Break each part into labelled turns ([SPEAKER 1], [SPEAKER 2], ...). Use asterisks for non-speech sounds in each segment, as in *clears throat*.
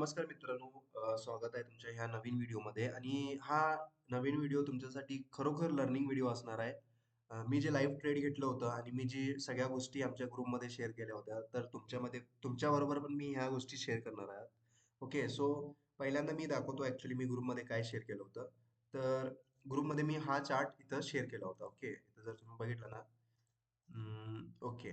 [SPEAKER 1] नमस्कार मित्रांनो स्वागत आहे तुमच्या ह्या नवीन व्हिडिओमध्ये. आणि हा नवीन व्हिडिओ तुमच्यासाठी खरोखर लर्निंग व्हिडिओ असणार आहे. मी जे लाईव्ह ट्रेड घेतलं होतं आणि मी जी सगळ्या गोष्टी आमच्या ग्रुपमध्ये शेअर केल्या होत्या तर तुमच्यामध्ये तुमच्याबरोबर पण मी ह्या गोष्टी शेअर करणार आहे. ओके सो पहिल्यांदा मी दाखवतो ॲक्च्युली मी ग्रुपमध्ये काय शेअर केलं होतं. तर ग्रुपमध्ये मी हा चार्ट इथं शेअर केला होता. ओके इथं जर तुम्ही बघितलं ना. ओके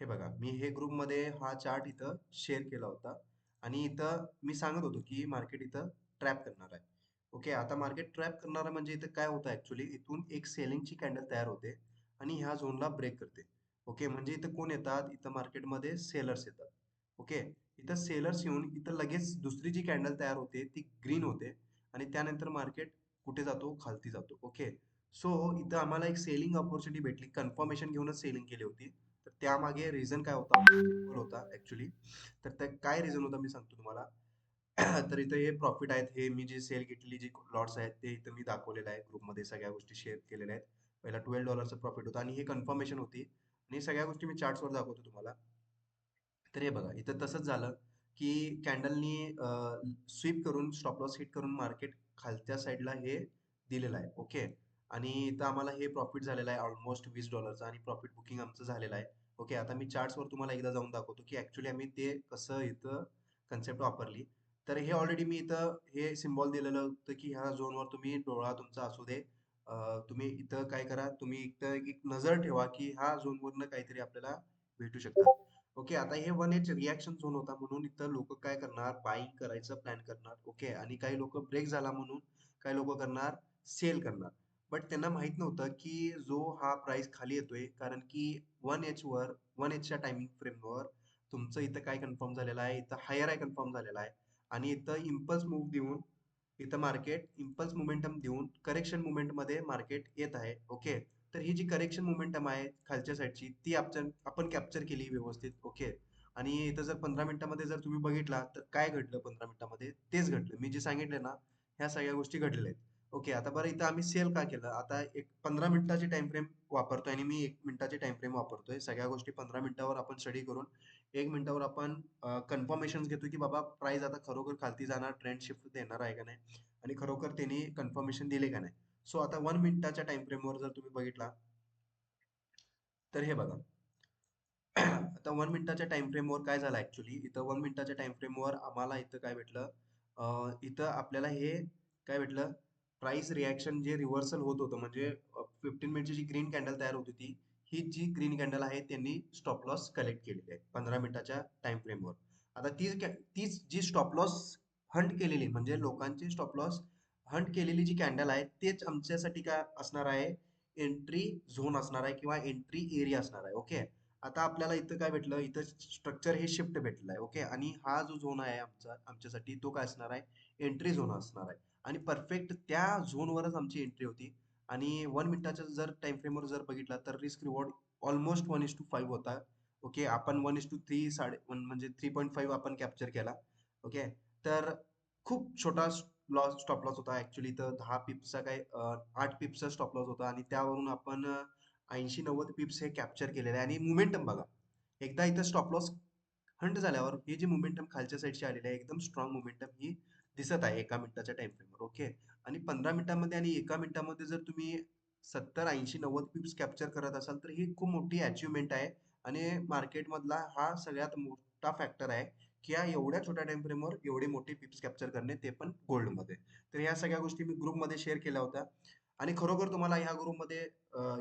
[SPEAKER 1] हे बघा मी हे ग्रुपमध्ये हा चार्ट इथं शेअर केला होता. आणि इथं मी सांगत होतो की मार्केट इथं ट्रॅप करणार आहे. ओके आता मार्केट ट्रॅप करणार आहे म्हणजे इथं काय होतं ऍक्च्युली इथून एक सेलिंगची कॅन्डल तयार होते आणि ह्या झोनला ब्रेक करते. ओके म्हणजे इथं कोण येतात? इथं मार्केटमध्ये सेलर्स येतात. ओके इथं सेलर्स येऊन इथं लगेच दुसरी जी कॅन्डल तयार होते ती ग्रीन होते आणि त्यानंतर मार्केट कुठे जातो? खालती जातो. ओके सो इथं आम्हाला एक सेलिंग ऑपॉर्च्युनिटी भेटली. कन्फर्मेशन घेऊनच सेलिंग केली होती. त्यामागे रिझन काय होता? होता ऍक्च्युली तर त्या काय रिझन होता मी सांगतो तुम्हाला? *clears throat* तर इथं हे प्रॉफिट आहेत. हे मी जे सेल घेतलेली जी लॉट्स आहेत ते इथं मी दाखवलेलं आहे. ग्रुपमध्ये सगळ्या गोष्टी शेअर केलेल्या आहेत. पहिला ट्वेल्व डॉलरचं प्रॉफिट होतं आणि हे कन्फर्मेशन होती. आणि सगळ्या गोष्टी मी चार्ट्सवर दाखवतो तुम्हाला. तर हे बघा इथं तसंच झालं की कॅन्डलनी स्वीप करून स्टॉप लॉस हिट करून मार्केट खालच्या साईडला हे दिलेलं आहे. ओके आणि इथं आम्हाला हे प्रॉफिट झालेलं आहे ऑलमोस्ट वीस डॉलरचं आणि प्रॉफिट बुकिंग आमचं झालेलं आहे. ओके आता मी चार्ट्सवर तुम्हाला एकदा जाऊन दाखवतो की ऍक्च्युली आम्ही ते कसं इथं कन्सेप्ट वापरली. तर हे ऑलरेडी मी इथं हे सिम्बॉल दिलेलं होतं की ह्या झोनवर तुम्ही डोळा तुमचा असू दे. तुम्ही इथं काय करा तुम्ही इथं एक नजर ठेवा की ह्या झोनवरनं काहीतरी आपल्याला भेटू शकतात ओके आता हे वन एच रिॲक्शन झोन होता म्हणून इथं लोक काय करणार बाईंग करायचं प्लॅन करणार. ओके आणि काही लोक ब्रेक झाला म्हणून काही लोक करणार सेल करणार. बट त्यांना माहीत नव्हतं की जो हा प्राइस खाली येतोय कारण की वन एच वर वन एचच्या टायमिंग फ्रेमवर तुमचं इथं काय कन्फर्म झालेलं आहे इथं हायर आहे कन्फर्म झालेला आहे. आणि इथं इम्पल्स मूव्ह देऊन इथं मार्केट इम्पल्स मोमेंटम देऊन करेक्शनमध्ये मार्केट येत आहे. ओके तर ही जी करेक्शन मोमेंटम आहे खालच्या साईडची ती आपण आपण कॅप्चर केली व्यवस्थित. ओके आणि इथं जर पंधरा मिनिटामध्ये जर तुम्ही बघितला तर काय घडलं पंधरा मिनिटामध्ये? तेच घडलं. मी जे सांगितलं ना ह्या सगळ्या गोष्टी घडलेल्या आहेत. ओके आता बरं इथं आम्ही सेल का केलं? आता एक पंधरा मिनिटाची टाइम फ्रेम वापरतोय आणि मी एक मिनिटाची टाइम फ्रेम वापरतोय. सगळ्या गोष्टी पंधरा मिनिटावर आपण स्टडी करून एक मिनिटावर आपण कन्फर्मेशन घेतो की बाबा प्राइस आता खरोखर खालती जाणार ट्रेंड शिफ्ट देणार आहे का नाही? आणि खरोखर त्यांनी कन्फर्मेशन दिले का नाही? सो आता वन मिनिटाच्या टाइम फ्रेमवर जर तुम्ही बघितला तर हे बघा. *clears throat* आता वन मिनिटाच्या टाइम फ्रेमवर काय झालं ऍक्च्युली इथं वन मिनिटाच्या टाइम फ्रेमवर आम्हाला इथं काय भेटलं? इथं आपल्याला हे काय भेटलं? प्राइस रिॲक्शन जे रिव्हर्सल होत होतं म्हणजे फिफ्टीन मिनिटची जी ग्रीन कॅन्डल तयार होती ती ही जी ग्रीन कॅन्डल आहे त्यांनी स्टॉप लॉस कलेक्ट केलेली आहे पंधरा मिनिटाच्या टाइम फ्रेमवर आता तीच तीच जी स्टॉप लॉस हंट केलेली म्हणजे लोकांची स्टॉप लॉस हंट केलेली जी कॅन्डल आहे तेच आमच्यासाठी काय असणार आहे? एंट्री झोन असणार आहे किंवा एंट्री एरिया असणार आहे ओके आता आपल्याला इथं काय भेटलं? इथं स्ट्रक्चर हे शिफ्ट भेटलं आहे ओके आणि हा जो झोन आहे आमचा आमच्यासाठी तो काय असणार आहे? एंट्री झोन असणार आहे. आणि परफेक्ट त्या झोनवरच आमची एंट्री होती. आणि वन मिनिटाच्या जर टाइम फ्रेमवर जर बघितला तर risk reward almost one is two five होता. ओके आपण वन इस टू थ्री साडे वन म्हणजे थ्री पॉईंट फाईव्ह आपण कॅप्चर केला. ओके तर खूप छोटा लॉस स्टॉप लॉस होता. ऍक्च्युली तर दहा पिप्सचा काय आठ पिप्सचा स्टॉप लॉस होता. आणि त्यावरून आपण ऐंशी नव्वद पिप्स हे कॅप्चर केलेले. आहे आणि मुमेंटम बघा एकदा इथं स्टॉप लॉस हंट झाल्यावर हे जे मुमेंटम खालच्या साईडची आलेले आहे एकदम स्ट्रॉंग मुमेंटम ही दिसत आहे एका मिनिटाच्या टाइम फ्रेमवर ओके आणि पंधरा मिनिटांमध्ये आणि एका मिनिटामध्ये जर तुम्ही सत्तर ऐंशी नव्वद पिप्स कॅप्चर करत असाल तर ही खूप मोठी अचिव्हमेंट आहे. आणि मार्केटमधला हा सगळ्यात मोठा फॅक्टर आहे की या एवढ्या छोट्या टाइम फ्रेमवर एवढे मोठे पिप्स कॅप्चर करणे ते पण गोल्डमध्ये तर ह्या सगळ्या गोष्टी मी ग्रुपमध्ये शेअर केल्या होत्या. आणि खरोखर तुम्हाला ह्या ग्रुपमध्ये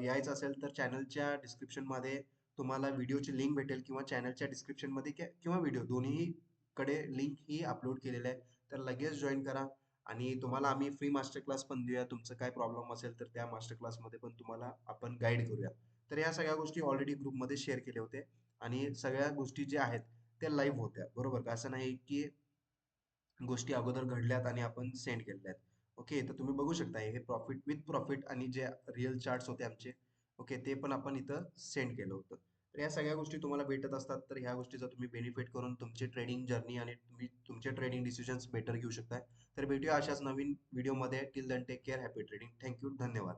[SPEAKER 1] यायचं असेल तर चॅनलच्या डिस्क्रिप्शनमध्ये तुम्हाला व्हिडिओची लिंक भेटेल किंवा चॅनलच्या डिस्क्रिप्शनमध्ये किंवा व्हिडिओ दोन्ही कडे लिंक ही अपलोड केलेलं आहे. तर लगेच जॉईन करा. आणि तुम्हाला आम्ही फ्री मास्टर क्लास पण देऊया. तुमचं काय प्रॉब्लेम असेल तर त्या मास्टर क्लासमध्ये पण तुम्हाला आपण गाईड करूया. तर या सगळ्या गोष्टी ऑलरेडी ग्रुपमध्ये शेअर केले होते आणि सगळ्या गोष्टी ज्या आहेत त्या लाईव्ह होत्या. बरोबर का? असं नाही की गोष्टी अगोदर घडल्यात आणि आपण सेंड केलेल्या आहेत ओके तर तुम्ही बघू शकता हे प्रॉफिट विथ प्रॉफिट आणि जे रिअल चार्ट्स होते आमचे ओके ते पण आपण इथं सेंड केलं होतं. तर या सगळ्या गोष्टी तुम्हाला भेटत असतात. तर ह्या गोष्टीचा तुम्ही बेनिफिट करून तुमची ट्रेडिंग जर्नी आणि तुम्ही तुमचे ट्रेडिंग डिसिजन्स बेटर घेऊ शकताय. तर भेटूया अशाच नवीन व्हिडिओमध्ये till then take care happy trading thank you धन्यवाद.